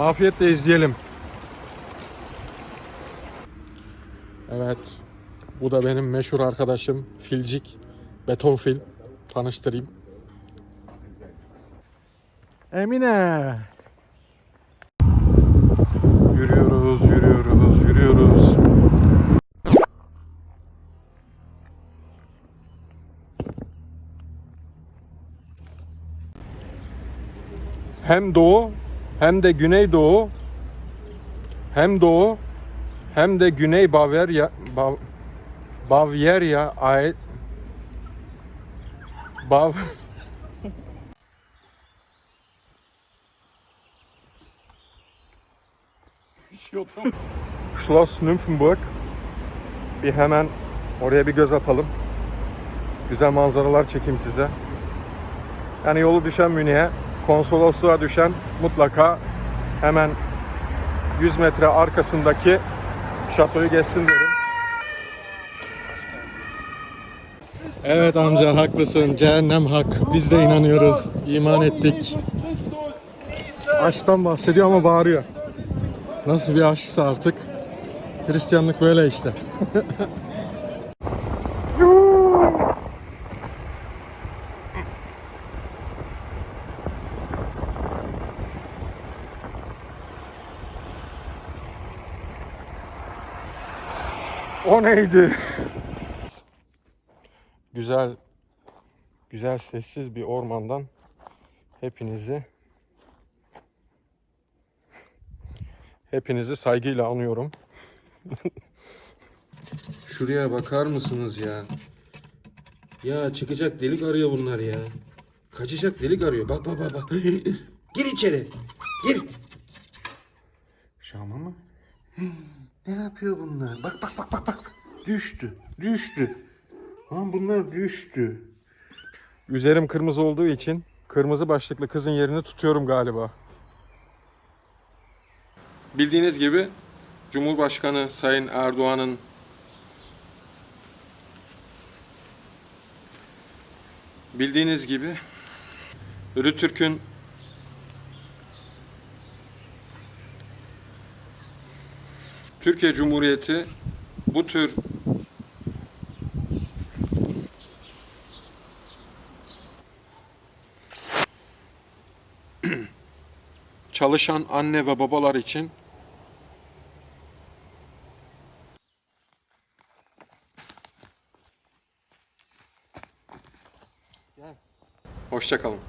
Afiyetle izleyelim. Evet. Bu da benim meşhur arkadaşım Filcik. Beton Fil. Tanıştırayım. Emine. Yürüyoruz, yürüyoruz, yürüyoruz. Hem doğu hem de güneydoğu hem doğu hem de güney Bavarya Bav, Bavyera ait Bav Schloss Nymphenburg. Bir hemen oraya bir göz atalım. Güzel manzaralar çekeyim size. Yani yolu düşen Münih'e, konsolosluğa düşen mutlaka hemen 100 metre arkasındaki şatoyu geçsin derim. Evet amca haklısın. Cehennem hak. Biz de inanıyoruz. İman ettik. Aşktan bahsediyor ama bağırıyor. Nasıl bir aşksa artık. Hristiyanlık böyle işte. O neydi? Güzel, güzel sessiz bir ormandan hepinizi hepinizi saygıyla anıyorum. Şuraya bakar mısınız ya? Ya çıkacak delik arıyor bunlar ya. Kaçacak delik arıyor. Bak bak bak bak. Gir içeri. Gir. Şama mı? Ne yapıyor bunlar? Bak bak bak bak bak. Düştü. Düştü. Lan bunlar düştü. Üzerim kırmızı olduğu için kırmızı başlıklı kızın yerini tutuyorum galiba. Bildiğiniz gibi Cumhurbaşkanı Sayın Erdoğan'ın bildiğiniz gibi Rütürk'ün Türkiye Cumhuriyeti bu tür çalışan anne ve babalar için Hoşçakalın.